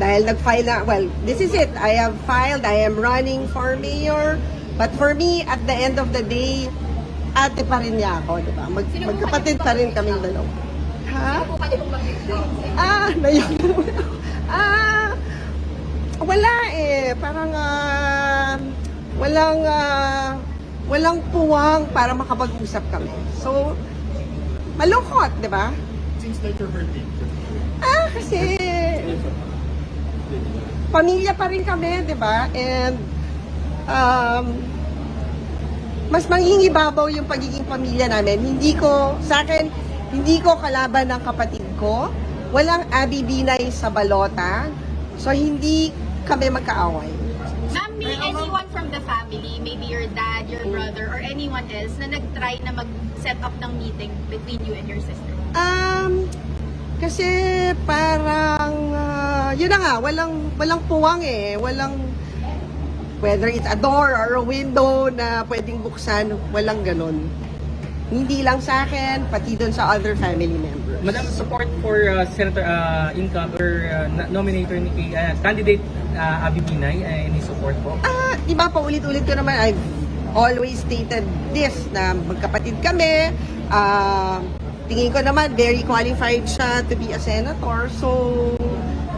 Dahil nag-file na, well, this is it. I have filed, I am running for mayor. But for me, at the end of the day, ate pa rin niya ako, di ba? Mag, magkapatid pa rin kaming dalawa. Ha? Ah, naiyak na naman ako. Ah, wala eh. Parang, ah, walang, ah, walang puwang para makapag-usap kami. So, malungkot, di ba? Seems like you're hurting. Ah, kasi pamilya pa rin kami, di ba? And um, mas mangingibabaw yung pagiging pamilya namin. Hindi ko, sa akin, hindi ko kalaban ng kapatid ko. Walang Abby Binay sa balota. So, hindi kami magkaaway. Ma'am, may anyone from the family, maybe your dad, your brother, or anyone else na nag-try na mag-set up ng meeting between you and your sister? Um, kasi parang, ah, yun na nga, walang, walang puwang eh. Walang, whether it's a door or a window na pwedeng buksan, walang ganun. Hindi lang sa akin, pati doon sa other family members. Madam, support for uh, Senator uh, income or uh, na- nominator ni kay uh, candidate uh, Abby Binay, uh, any support po? Ah, di ba paulit-ulit ko naman, I've always stated this, na magkapatid kami. Ah, tingin ko naman, very qualified siya to be a senator. So,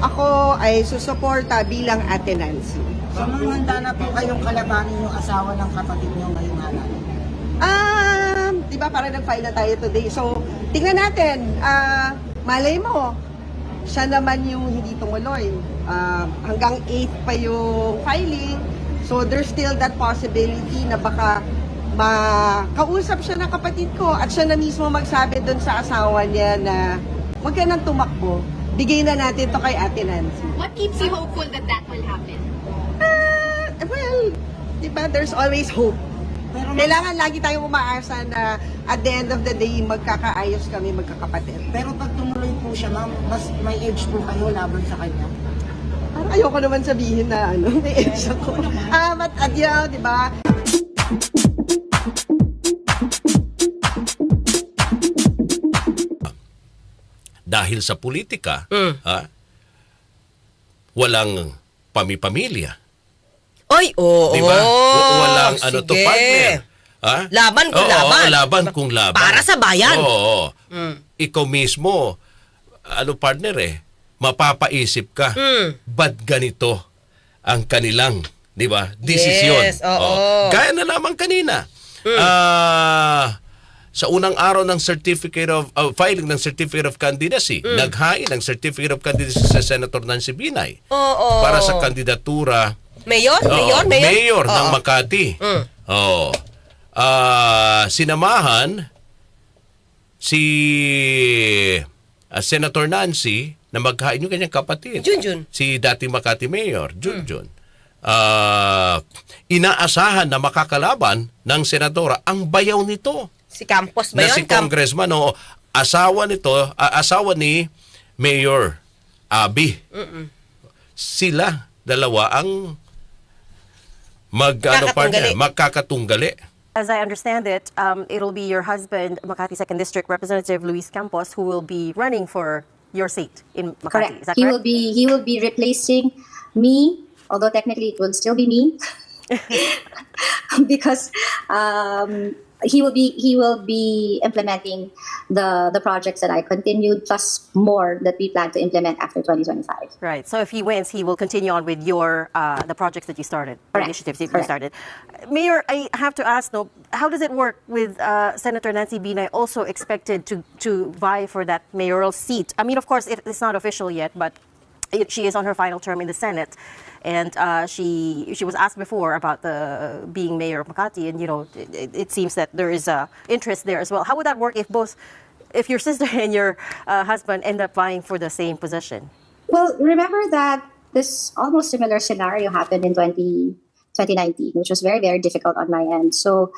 ako ay susuporta bilang Ate Nancy. So, nung handa na po kayong kalabanin yung asawa ng kapatid niyo ngayong halalan? Um, di ba parang nag-file na tayo today. So, tingnan natin. Ah, malay mo, siya naman yung hindi tumuloy. Ah, hanggang 8 pa yung filing. So, there's still that possibility na baka makausap siya ng kapatid ko at siya na mismo magsabi doon sa asawa niya na huwag ka nang tumakbo. Bigay na natin to kay Ate Nancy. What keeps you hopeful that that will happen? Ah, well, di ba, there's always hope. Pero Kailangan lagi tayong umaasa na at the end of the day, magkakaayos kami, magkakapatid. Pero pag tumuloy po siya, ma'am, mas may age po kayo laban sa kanya. Parang ayoko naman sabihin na ano, may age ako. Ah, but adyaw, di ba? Dahil sa politika, Mm. ha, walang pamipamilya. Oy, oo. Di ba? W- walang ano to sige. partner. Ha? Laban kung Oo, laban. laban kung laban. Para sa bayan. Oo. Mm. Ikaw mismo, ano partner eh, mapapaisip ka, Mm. ba't ganito ang kanilang, di ba, desisyon. Yes, oo. Gaya na naman kanina. Ah, sa unang araw ng certificate of uh, filing ng certificate of candidacy, Mm. naghain ng certificate of candidacy sa Senator Nancy Binay Oo. para sa kandidatura Mayor? Oo, Mayor? Mayor? mayor ng Oo. Makati. Mm. Oo. Ah, sinamahan si ah, Senator Nancy na maghain yung kanyang kapatid. Junjun. Si dating Makati Mayor, Junjun. Ah, inaasahan na makakalaban ng senadora ang bayaw nito Si Campos ba na yun? si congressman o asawa nito, ah, asawa ni Mayor Abi. Sila dalawa ang mag ano pa Magkakatunggali. As I understand it, um, it'll be your husband, Makati Second District Representative Luis Campos, who will be running for your seat in Makati. Correct. Is that He correct? will be he will be replacing me, although technically it will still be me, because um, he will be he will be implementing the the projects that I continued plus more that we plan to implement after 2025. Right. So if he wins, he will continue on with your uh, the projects that you started, initiatives that you started. Mayor, I have to ask though, how does it work with uh, Senator Nancy Binay also expected to to vie for that mayoral seat? I mean, of course, it, it's not official yet, but she is on her final term in the Senate, and uh, she she was asked before about the being mayor of Makati, and you know, it, it- seems that there is a interest there as well. How would that work if both, if your sister and your uh, husband end up vying for the same position? Well, remember that this almost similar scenario happened in 20, 2019, which was very, very difficult on my end. So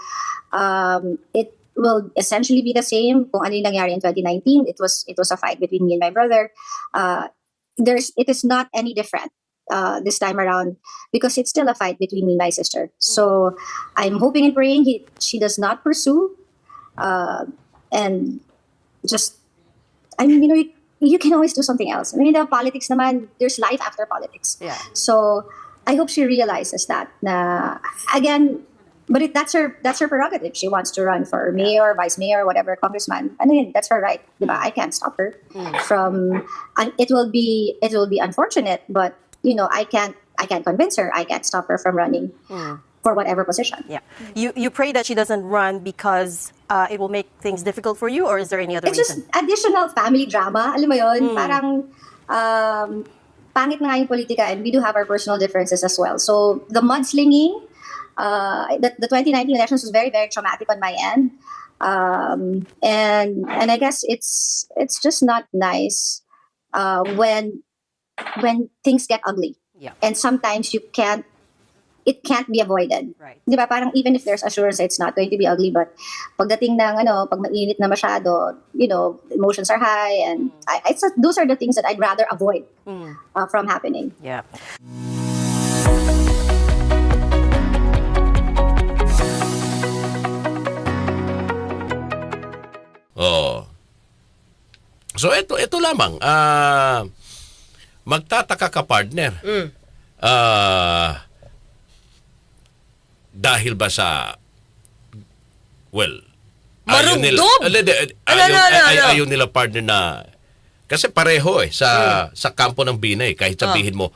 um, it will essentially be the same kung ano nangyari in 2019. It was it was a fight between me and my brother. Uh, there's it is not any different uh, this time around because it's still a fight between me and my sister. So I'm hoping and praying he, she does not pursue uh, and just I mean, you know, you can always do something else. I mean, the politics naman, there's life after politics. Yeah. So I hope she realizes that. Na again, but it, that's her that's her prerogative. She wants to run for mayor, vice mayor, whatever, congressman. I mean, that's her right. Diba? I can't stop her from. And it will be it will be unfortunate, but you know, I can't I can't convince her. I can't stop her from running for whatever position. Yeah. You you pray that she doesn't run because uh, it will make things difficult for you, or is there any other It's just additional family drama. Alam mo yun? Parang, um, pangit na nga yung politika and we do have our personal differences as well. So, the mudslinging, uh, the, the 2019 elections was very, very traumatic on my end. Um, and and I guess it's it's just not nice uh, when when things get ugly. Yeah. And sometimes you can't it can't be avoided. Right. Di ba? Parang even if there's assurance it's not going to be ugly, but pagdating ng ano, pag mainit na masyado, you know, emotions are high and I, it's those are the things that I'd rather avoid uh, from happening. Yeah. Oo. So ito ito lamang ah magtataka ka partner. Ah dahil ba sa well ayaw nila de- Ano, ayaw, ano, ano, ay- ano? ayaw nila partner na kasi pareho eh sa sa kampo ng Binay kahit sabihin mo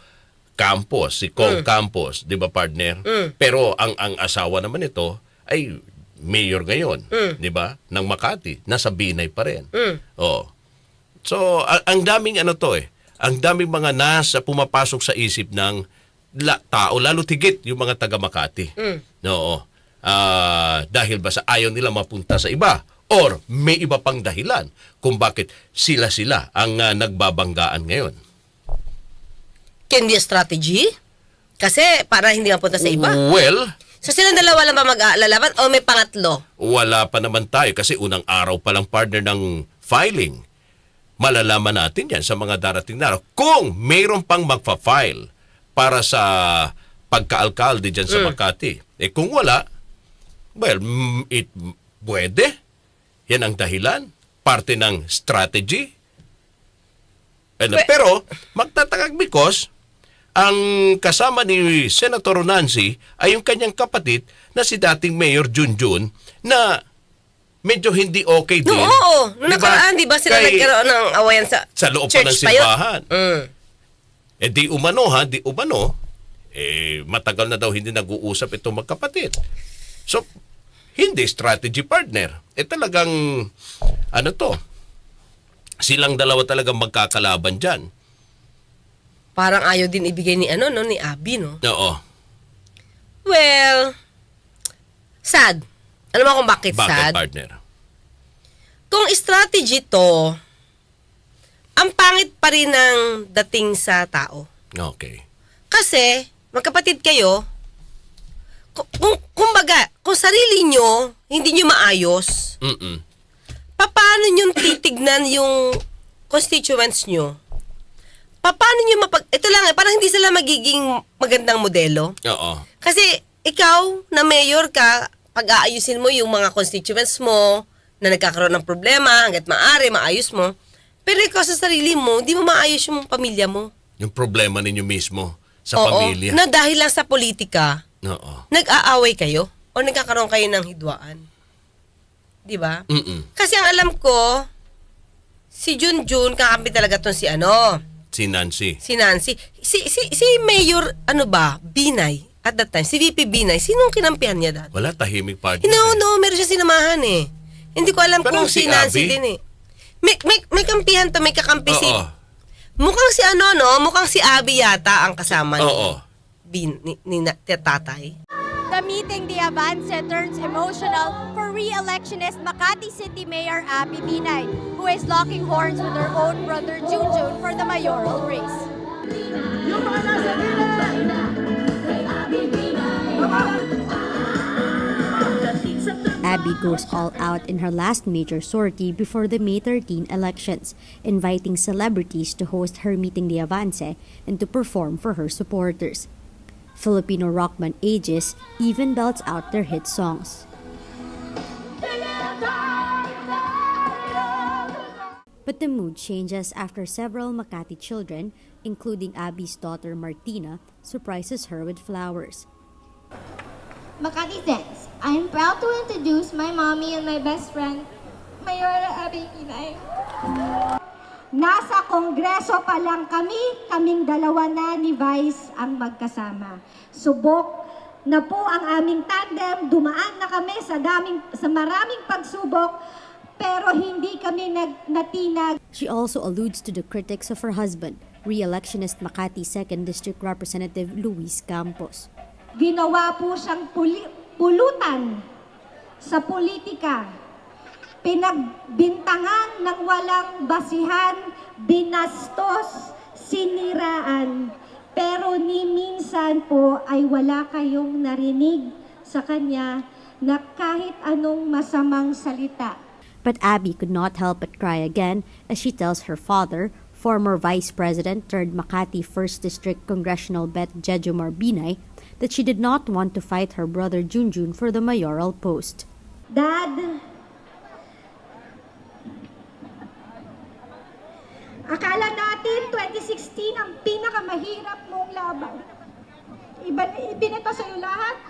campus si Kong Campos, 'di ba partner? Pero ang ang asawa naman nito ay mayor ngayon, 'di ba? Ng Makati, nasa Binay pa rin. Oh. So, a- ang daming ano to eh. Ang daming mga nasa pumapasok sa isip ng la, tao, lalo tigit yung mga taga Makati. Oo. Ah, dahil ba sa ayaw nila mapunta sa iba or may iba pang dahilan kung bakit sila-sila ang ah, nagbabanggaan ngayon. Can be a strategy? Kasi para hindi mapunta sa iba. Well, So silang dalawa lang ba mag-aalalaban o may pangatlo? wala pa naman tayo kasi unang araw pa lang partner ng filing. Malalaman natin yan sa mga darating na araw. Kung mayroon pang magpa-file para sa pagka-alkalde dyan sa Makati. Eh kung wala, well, mm, it pwede. Yan ang dahilan. Parte ng strategy. Ano, pero, magtatakag because ang kasama ni Senator Nancy ay yung kanyang kapatid na si dating Mayor Junjun na medyo hindi okay din. No, oo. Nung Di ba? nakaraan, di ba sila Kay- nagkaroon ng awayan sa Sa loob pa ng church yun? simbahan. Mm. Eh di umano ha, di umano, eh matagal na daw hindi nag-uusap itong magkapatid. So, hindi strategy partner. Eh talagang, ano to, silang dalawa talagang magkakalaban dyan. Parang ayaw din ibigay ni ano, no, ni Abby, no? Oo. Well, sad. Alam mo kung bakit, Bakit sad? partner? Kung strategy to, ang pangit pa rin ng dating sa tao. Okay. Kasi, magkapatid kayo, kung, kung, kumbaga, kung sarili nyo, hindi nyo maayos, Mm-mm. paano nyo titignan yung constituents nyo? Paano nyo mapag... Ito lang eh, parang hindi sila magiging magandang modelo. Oo. Kasi ikaw na mayor ka, pag-aayusin mo yung mga constituents mo na nagkakaroon ng problema, hanggat maaari, maayos mo. Pero ikaw sa sarili mo, di mo maayos yung pamilya mo. Yung problema ninyo mismo sa Oo, pamilya. Na dahil lang sa politika, Oo. nag-aaway kayo o nagkakaroon kayo ng hidwaan. Di ba? Mm-mm. Kasi ang alam ko, si Junjun, kakampi talaga tong si ano, Si Nancy. si Nancy. Si, si, si Mayor, ano ba, Binay, at that time, si VP Binay, sinong kinampihan niya dati? Wala tahimik partner. No, eh. no, meron siya sinamahan eh. Hindi ko alam Pero kung si si Nancy Abby? din eh. May, may, may kampihan to, may kakampi si... Mukhang si ano, no? Mukhang si Abby yata ang kasama ni, Oo. Bin, ni, ni, na- tatay. The meeting, the Avance turns emotional for re-electionist Makati City Mayor Abby Binay, who is locking horns with her own brother Junjun for the mayoral race. Abby goes all out in her last major sortie before the May 13 elections, inviting celebrities to host her meeting the Avance and to perform for her supporters. Filipino rock band Aegis even belts out their hit songs. But the mood changes after several Makati children, including Abby's daughter Martina, surprises her with flowers. Makati Zens. I am proud to introduce my mommy and my best friend, Mayora Abby Inay. Nasa kongreso pa lang kami, kaming dalawa na ni Vice ang magkasama. Subok na po ang aming tandem, dumaan na kami sa, daming, sa maraming pagsubok, pero hindi kami nag, natinag She also alludes to the critics of her husband, re-electionist Makati 2nd District Representative Luis Campos. Ginawa po siyang puli- pulutan sa politika. Pinagbintangan ng walang basihan, binastos, siniraan. Pero ni minsan po ay wala kayong narinig sa kanya na kahit anong masamang salita. But Abby could not help but cry again as she tells her father, former Vice President turned Makati 1st District Congressional Bet Jejomar Binay, that she did not want to fight her brother Junjun for the mayoral post. Dad, akala natin 2016 ang pinakamahirap mong laban. Iba, ibinito sa'yo lahat.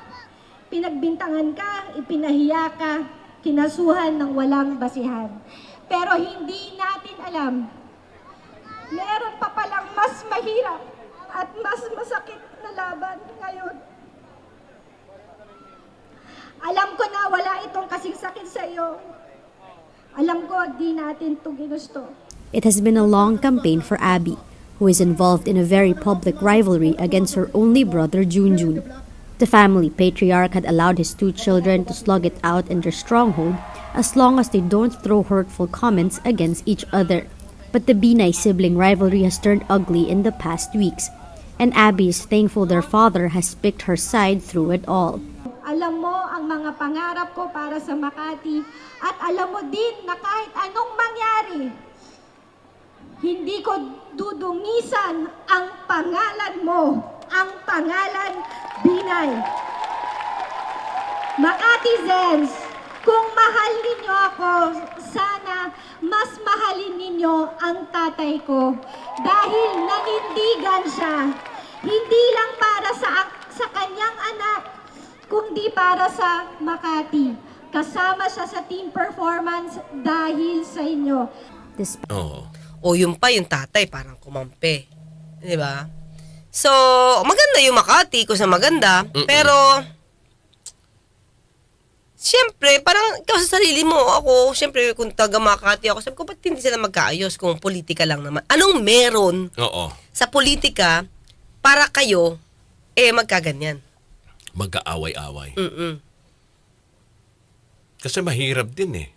Pinagbintangan ka, ipinahiya ka, kinasuhan ng walang basihan. Pero hindi natin alam, meron pa palang mas mahirap at mas masakit na laban ngayon. Alam ko na wala itong kasing sakit sa iyo. Alam ko, di natin ito ginusto. It has been a long campaign for Abby, who is involved in a very public rivalry against her only brother Junjun. The family patriarch had allowed his two children to slug it out in their stronghold as long as they don't throw hurtful comments against each other. But the Binay sibling rivalry has turned ugly in the past weeks, and Abby is thankful their father has picked her side through it all. Alam mo ang mga pangarap ko para sa Makati at alam mo din na kahit anong mangyari, hindi ko dudungisan ang pangalan mo, ang pangalan Binay. Makati Zens, kung mahal ninyo ako, sana mas mahalin ninyo ang tatay ko dahil nanindigan siya. Hindi lang para sa, sa kanyang anak, kundi para sa Makati. Kasama siya sa team performance dahil sa inyo. Despite Oo. O yung pa, yung tatay, parang kumampi. Di ba? So, maganda yung Makati, kung sa maganda. Pero, siyempre, parang ikaw sa sarili mo, ako, siyempre, kung taga Makati ako, sabi ko, ba't hindi sila magkaayos kung politika lang naman? Anong meron Oo. sa politika para kayo, eh, magkaganyan? Mag-aaway-away. Mm-mm. Kasi mahirap din eh.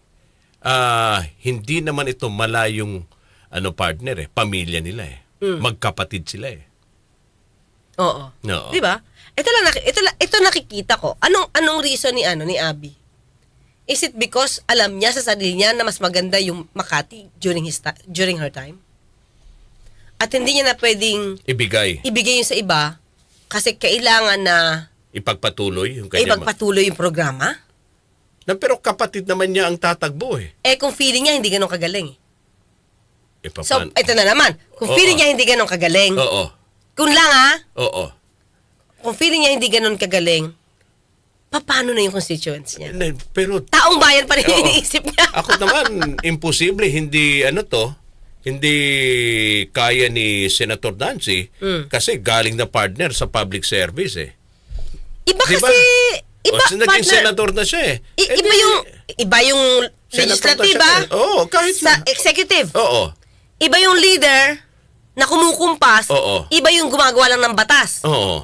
Ah, hindi naman ito malayong ano partner eh, pamilya nila eh. Magkapatid sila eh. Oo. Oo. Di ba? Ito lang ito lang ito nakikita ko. Anong anong reason ni ano ni Abby? Is it because alam niya sa sarili niya na mas maganda yung Makati during his ta- during her time? At hindi niya na pwedeng Ibigay, ibigay yun sa iba kasi kailangan na ipagpatuloy yung kanya. ipagpatuloy yung programa? na, pero kapatid naman niya ang tatagbo eh. Eh kung feeling niya hindi ganun kagaling. E, papan- So, ito na naman. Kung Oo. feeling niya hindi ganun kagaling. Oo. Kung lang ha, Oo. kung feeling niya hindi ganun kagaling, paano na yung constituents niya? Na- Pero Taong bayan pa rin Oo. iniisip niya. ako naman, imposible, hindi ano to, hindi kaya ni Senator Nancy Mm. kasi galing na partner sa public service eh. Iba Di ba? kasi, iba, o, naging partner. senador na siya eh. I- Eh, iba di- yung, iba yung Senator na legislative ah. eh. Oo, kahit Sa na. executive. Oo. Iba yung leader na kumukumpas. Oo. Iba yung gumagawa lang ng batas. Oo.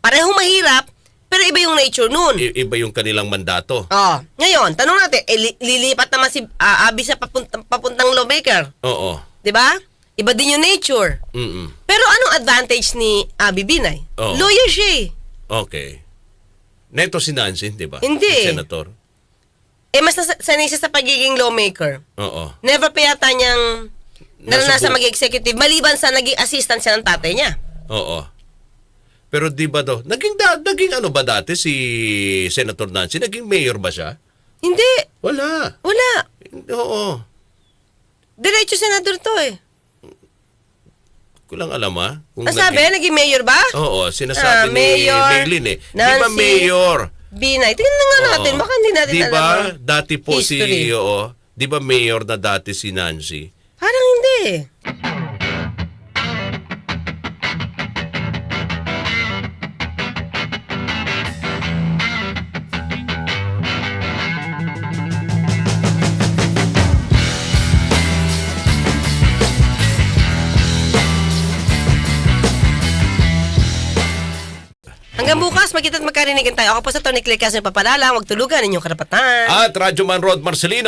Parehong mahirap, pero iba yung nature nun. I- iba yung kanilang mandato. Oh, ngayon, tanong natin, eh, li- lilipat naman si ah, Abby sa papuntang, papuntang lawmaker. Oo. 'Di ba? Iba din yung nature. Mm-mm. Pero anong advantage ni Abby Binay? Oo. Lawyer siya eh. Okay. Neto si Nancy, di ba? Hindi. Si Senator. Eh, mas nasa- sanay siya sa pagiging lawmaker. Oo. Never pa yata niyang naranasan Nasa bu- maging executive maliban sa naging assistant siya ng tatay niya. Oo. Pero di ba daw, naging, da, naging ano ba dati si Senator Nancy? Naging mayor ba siya? Hindi. Wala. Wala. Oo. Diretso senador to eh. Ko lang alam ah. Kung Ang sabi, naging- naging mayor ba? Oo, sinasabi Ah, ni Mayor Maylin eh. Di ba Nancy mayor? Binay. Tingnan na nga natin. Oo. Baka hindi natin Di alam. ba ang dati po history. si, oo, di ba mayor na dati si Nancy? Hindi. Hanggang bukas, magkita at magkarinigan tayo. Ako po sa Tony Clicas ng Papalala. Huwag tulugan inyong karapatan. At Radyo Man Marcelino